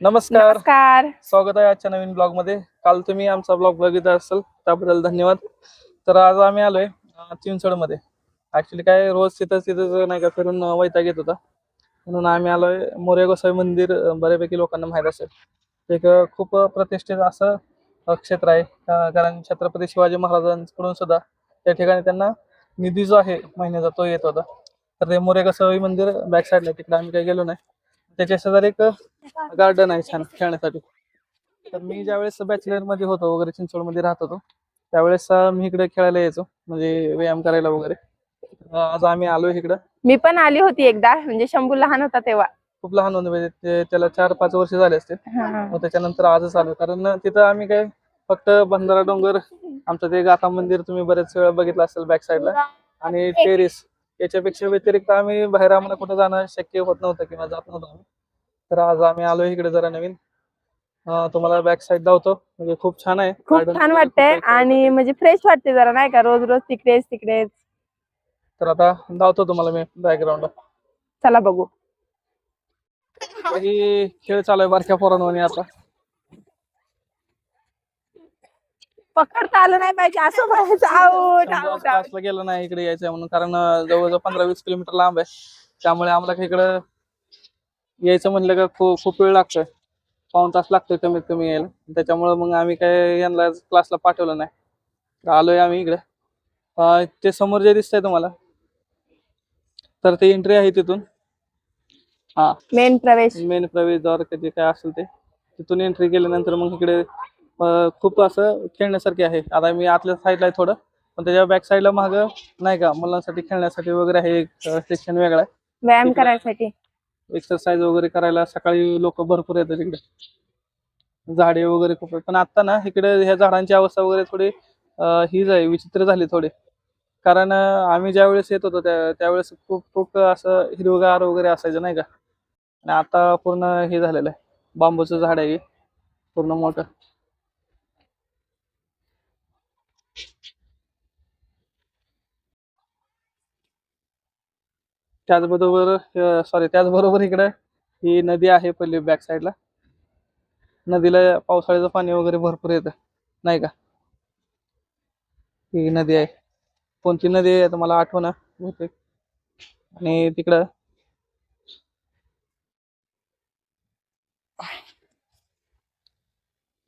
नमस्कार. नमस्कार. स्वागत आहे आजच्या नवीन ब्लॉगमध्ये काल तुम्ही आमचा ब्लॉग बघितला असेल त्याबद्दल धन्यवाद. तर आज आम्ही आलोय चिंचवडमध्ये ऍक्च्युली काय रोज तिथं तिथं नाही का फिरून वैताग येत होता. म्हणून आम्ही आलोय मोरे गोसावी मंदिर बऱ्यापैकी लोकांना माहीत असेल. एक खूप प्रतिष्ठित असं क्षेत्र आहे. कारण छत्रपती शिवाजी महाराजांकडून सुद्धा त्या ठिकाणी त्यांना निधी जो आहे महिन्याचा तो येत होता. तर ते मोरे गोसावी मंदिर बॅक साईडला तिकडे आम्ही काही गेलो नाही. त्याच्या शेजारी एक गार्डन आहे छान खेळण्यासाठी. तर मी ज्यावेळेस बॅचलरमध्ये होतो वगैरे चिंचवडमध्ये राहत होतो त्यावेळेस मी इकडे खेळायला यायचो म्हणजे व्यायाम करायला वगैरे. आज आम्ही आलोय इकडं. मी पण आली होती एकदा म्हणजे शंभू लहान होता तेव्हा. खूप लहान होतो म्हणजे ते- त्याला चार पाच वर्ष झाले असते मग त्याच्यानंतर आजच आलो. कारण तिथं आम्ही काय फक्त बंधारा डोंगर आमचं ते गाथा मंदिर तुम्ही बरेच वेळा बघितलं असेल बॅक साईडला आणि टेरिस याच्यापेक्षा व्यतिरिक्त आम्ही बाहेर आम्हाला कुठं जाणं शक्य होत नव्हतं किंवा जात नव्हतं आम्ही. तर आज आम्ही आलो इकडे जरा नवीन. तुम्हाला बॅक साईड दावतो म्हणजे खूप छान आहे. खूप छान वाटतंय आणि. म्हणजे फ्रेश वाटते जरा नाही का? रोज रोज तिकडेच तिकडेच. तर आता दावतो तुम्हाला मी बॅकग्राऊंडला चला बघू. खेळ चालू आहे बारक्या पोरांवर आता. पकडता आलं नाही पाहिजे असं म्हणायचं आऊट समजा आऊट क्लासला गेलो नाही इकडे यायचंय म्हणून. कारण अं, जवळजवळ पंधरा वीस किलोमीटर लांब आहे. त्यामुळे आम्हाला काही इकडं यायचं म्हणलं का खूप खूप वेळ लागतोय. पाऊण तास लागतोय कमीत कमी यायला. त्याच्यामुळे मग आम्ही काय यांना क्लासला पाठवलं नाही. आलोय आम्ही इकडे. अं, ते समोर जे दिसतंय तुम्हाला तर ते एंट्री आहे तिथून. हा. मेन प्रवेश. मेन प्रवेशद्वार कधी काय असेल ते तिथून एंट्री केल्यानंतर मग इकडे खूप असं खेळण्यासारखे आहे. आता मी आतल्या साईडला आहे थोडं. पण त्याच्या बॅक साईडला माग नाही का? मुलांसाठी खेळण्यासाठी वगैरे आहे एक सेक्शन वेगळा आहे. व्यायाम करायसाठी. एक्सरसाइज वगैरे करायला सकाळी लोक भरपूर येतात इकडे झाडे वगैरे खूप आहेत. पण आता ना इकडे ह्या झाडांची अवस्था वगैरे थोडी अं, हीच आहे. विचित्र झाली थोडी. कारण अं, आम्ही ज्या वेळेस येत होतो त्या त्यावेळेस खूप खूप असं हिरवगार वगैरे असायचं नाही का? आणि आता पूर्ण हे झालेलं आहे. बांबूचं झाड आहे हे, पूर्ण मोठं. त्याचबरोबर सॉरी त्याचबरोबर इकडे ही नदी आहे पहिली बॅक साईडला नदीला पावसाळ्याचं पाणी वगैरे भरपूर येतं नाही का? ही नदी आहे. कोणती नदी आहे मला आठवण बहुतेक. आणि तिकडं?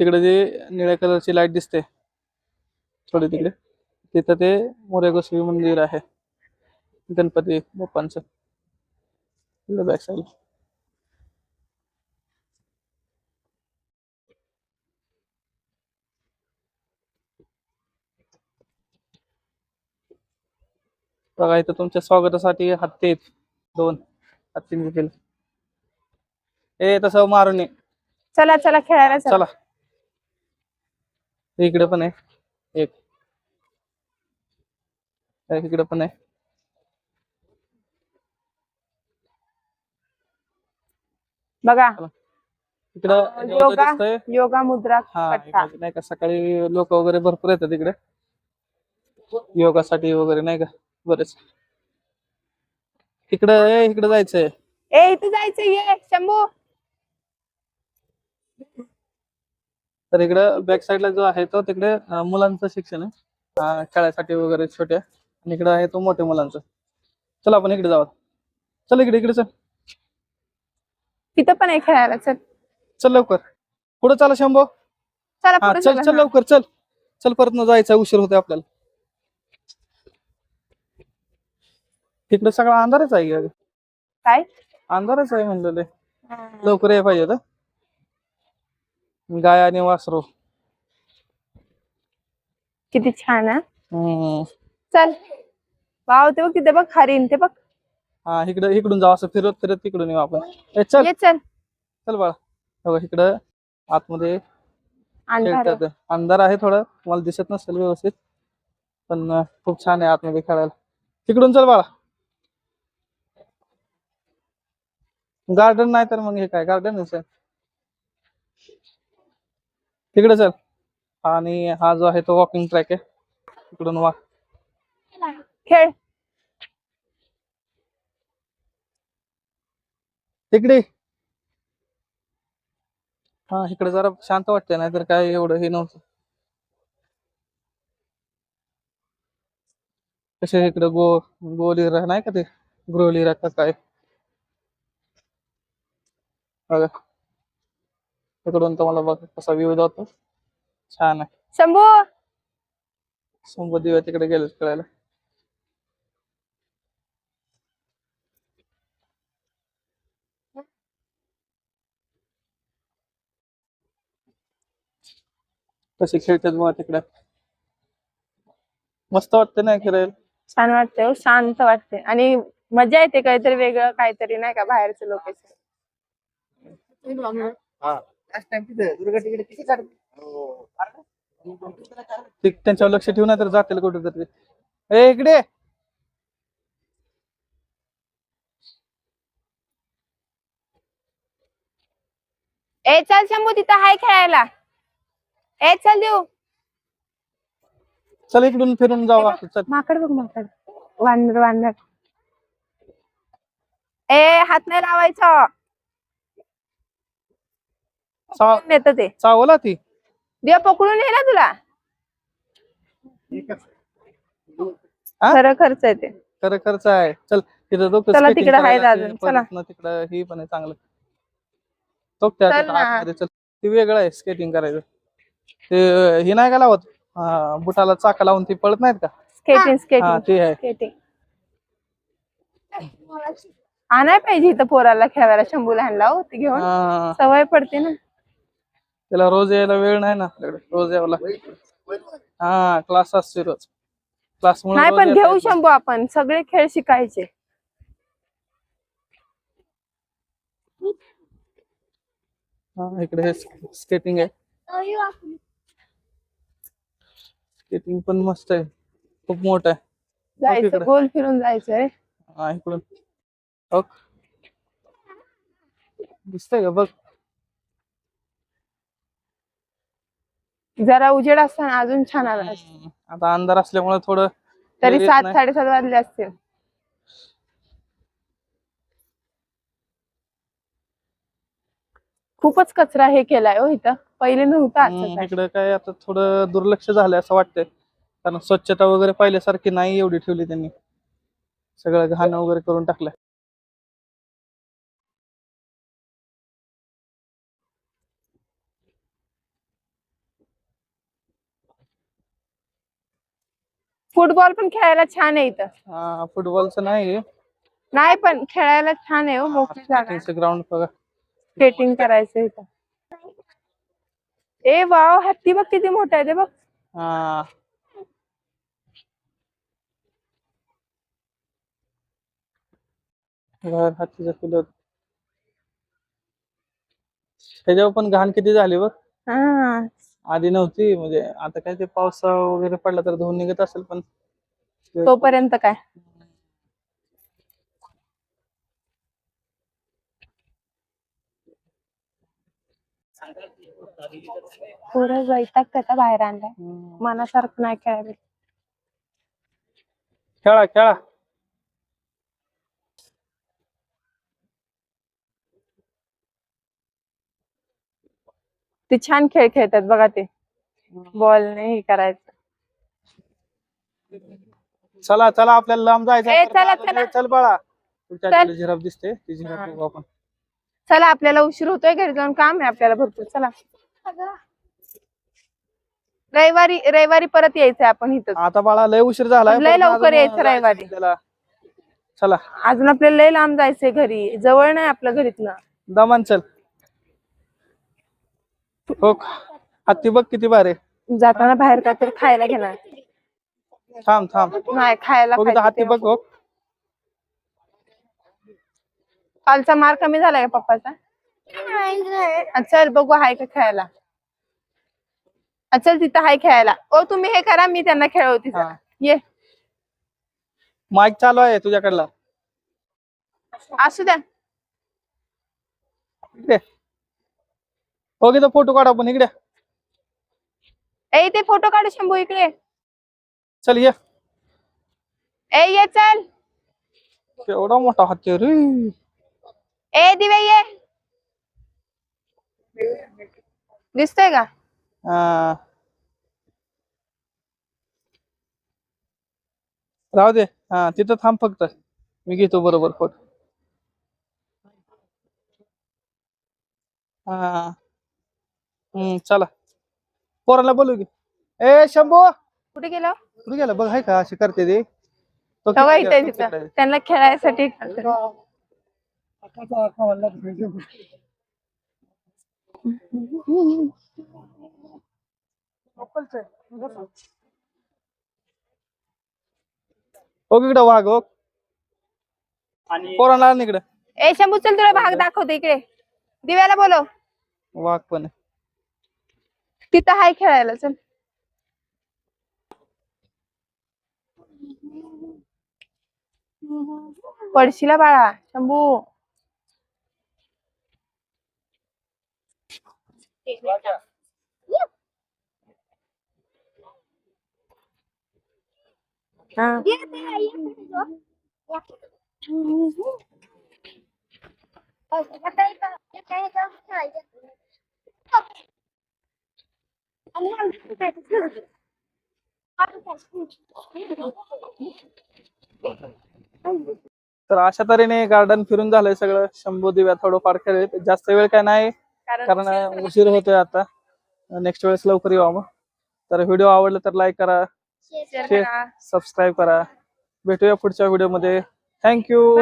तिकडे जे निळ्या कलरची लाइट दिसते. थोडी तिकडे. तिथं ते मोरेगोस्वी मंदिर आहे. गणपती बाप्पांचं. बॅक साईड बघा इथं तुमच्या स्वागतासाठी हत्ती आहेत. दोन हत्तींचे केलं ए तसं मारून ये. चला चला खेळायला चला. चला. इकडे पण आहे. एक इकडे पण आहे. बघा. इकडं योगा दिसतंय, योगा मुद्रा हा पट्टा. इकडे नाही का सकाळी लोक वगैरे भरपूर येतात इकडे. योगासाठी वगैरे नाही का? बरेच. इकडे इकडे जायचंय. ए इथे जायचं ये शंभू. तर इकडं बॅक साईडला जो आहे तो तिकडे अं, मुलांचं शिक्षण आहे. अं, खेळायसाठी वगैरे छोट्या. आणि इकडे आहे तो मोठ्या मुलांचं. चला आपण इकडे जाऊ चल इकडे इकडे चल. तिथं पण आहे खेळायला. चल. चल लवकर. पुढे चला शंभो. चला हा पुढे चल चला चल. लवकर चल. चल परत न जायचं उशीर होते आपल्याला. तिकडे सगळा अंधारच आहे की. काय? अंधारच आहे म्हणलेलं. लवकर या पाहिजे तर गाय आणि वासरू. किती छान आहे. चल. वाव ते बघ तिथे बघ हरिण ते बघ. हा इकडे इकडून जाऊ असं फिरत फिरत तिकडून येऊ आपण. ए, चल. ये चल. चल बाळा. बघा इकडं आतमध्ये अंधार आहे. खेळतात. अंधार आहे थोडं. तुम्हाला दिसत नसेल व्यवस्थित पण अं, खूप छान आहे आतमध्ये खेळायला. तिकडून चल बाळा. गार्डन नाही तर मग हे काय? गार्डन सर तिकडे चल. आणि हा जो आहे तो वॉकिंग ट्रॅक आहे. तिकडून वा. खेळ. तिकडे? हा इकडे जरा शांत वाटतंय नाहीतर काय एवढं हे नव्हतं. कसे इकडे गो गोलिरा नाही का ते? गृहलिरा का काय? बघा. इकडून तुम्हाला बघा कसा व्ह्यू जातो. छान आहे. शंभू! शंभर दिवस तिकडे गेले कळायला. कसे खेळतात मग तिकडे? मस्त वाटतं ना खेळायला? छान वाटतंय हो, शांत वाटते आणि मजा येते काहीतरी वेगळं काहीतरी नाही का बाहेरचं लोकेशन? ते त्यांच्यावर लक्ष ठेवून तर जातील कुठेतरी. ए इकडे! ये. ए चल शंभू तिथं हाय खेळायला. ए चल देऊ चल इकडून फिरून जाऊ आपण, चल. माकड बघ माकड. वानर वानर. ए हात नाही लावायचं. चा- नेत ते. चावला ती? देव पकडून ये ना तुला? हा? खरं खर्च आहे ते. खरं खर्च आहे. चल तिथं तो चला तिकडे आहेत अजून, चला. तिकडं ही पण आहे चांगलं. तो त्या चल तिथं ना. आतमध्ये चल. ते वेगळं आहे स्केटिंग करायचं. ते हे नाही का लावत? बुटाला चाका लावून ती पळत नाहीत का? स्केटिंग हा. स्केटिंग. ते आहे. स्केटिंग. आणाय पाहिजे इथं पोराला खेळायला शंभू लहानला हो ती घेऊन. सवय पडते ना. त्याला रोज यायला वेळ नाही ना आपल्याकडे. रोज यावं लागतं. हा क्लास असते रोज. क्लास नाही पण घेऊ शंभू आपण. सगळे खेळ शिकायचे. इकडे हे स्केटिंग आहे. स्केटिंग पण मस्त आहे. खूप मोठं आहे. जायचं. गोल फिरून जायचं रे. हा इकडून. बघ. दिसतंय का? बघ. जरा उजेड असताना अजून छान आला. असता. आता अंधार असल्यामुळे थोडं तरी येत सात नाही. साडेसात वाजले असतील. खूपच कचरा हे केलाय हो इथं. पहिले नव्हतं असं. इकडे काय आता थोडं दुर्लक्ष झालंय असं वाटतंय. कारण स्वच्छता वगैरे पहिल्यासारखी नाही एवढी ठेवली त्यांनी. सगळं घाण वगैरे करून टाकलंय. फुटबॉल पण खेळायला छान आहे इथं. हा फुटबॉलचं नाही नाही पण खेळायला छान आहे हो मोकळी जागा ग्राउंड बघा. स्केटिंग करायचं इथं. ए वाव हत्ती बघ किती मोठा आहे ते बघ. हा. हातीचं फुलं. त्याच्यावर पण घाण किती झाली बघ. हा. आधी नव्हती म्हणजे आता काय ते पावसा वगैरे पडला तर धुवून निघत असेल पण. ते- तोपर्यंत काय? पोरं वैताग त्याचा बाहेर आणलाय. मनासारखं नाही खेळायला खेळा खेळा ते छान खेळ खेळतात बघा ते बॉलने हे करायचं चला चला आपल्याला लांब जायचं ए. चला, चल चला. चल बाळा तुमच्या चल. दिसते ती. बघू आपण चला आपल्याला उशीर होतोय घरी जाऊन. काम आहे आपल्याला भरपूर. चला. रविवारी रविवारी परत यायचंय आपण इथं आता बाळा लय उशीर झालाय लय लवकर अजून यायचं रविवारी. आपल्याला. चला. अजून आपल्याला लय लांब जायचंय घरी. जवळ नाही आपलं घरीतनं. दमान चल. हो हत्ती बघ किती भारी जाताना बाहेर काहीतरी खायला घेणार. थांब थांब. नाही खायला हत्ती. बघ हो. कालचा मार कमी झालाय का पप्पाचा? हा, चल बघू हाय का खेळायला. हा, चल तिथं हाय खेळायला. ओ तुम्ही हे करा मी त्यांना खेळवते. जरा. हा. ये. माईक चालू आहे तुझ्याकडला. असू द्या. इकडे. हो इथं फोटो काढ आपण इकडे. ए ते फोटो काढ शंभू इकडे. चल ये. ए ये चल. एवढा मोठा हत्ती रे. ए दिवे ये. दिसतंय का? हा. राहू दे. हा तिथं थांब फक्त. मी घेतो बरोबर फोटो. हा. हम्म चला. पोराला बोलू की. ए शंभू! कुठे गेलो? कुठे गेला? बघ आहे का? अशी करते ते. इथे? तिथं. त्यांना खेळायसाठी करते. हो इकडं वाघ पोराला आण इकडं. ए शंभू चल तुला भाग दाखवते इकडे. दिव्याला बोलव. वाघ पण आहे. तिथं हाय खेळायला चल. पडशीला बाळा शंभू. तर अशा तऱ्हेने गार्डन फिरून झालंय सगळं. शंभू दिव्या थोडंफार खेळ जास्त वेळ काय नाही. कारण उशीर होतोय आता. नेक्स्ट वेळेस लवकर येऊ मग तर व्हिडिओ आवडला तर लाईक करा. सबस्क्राईब करा. भेटूया पुढच्या व्हिडिओमध्ये थँक्यू.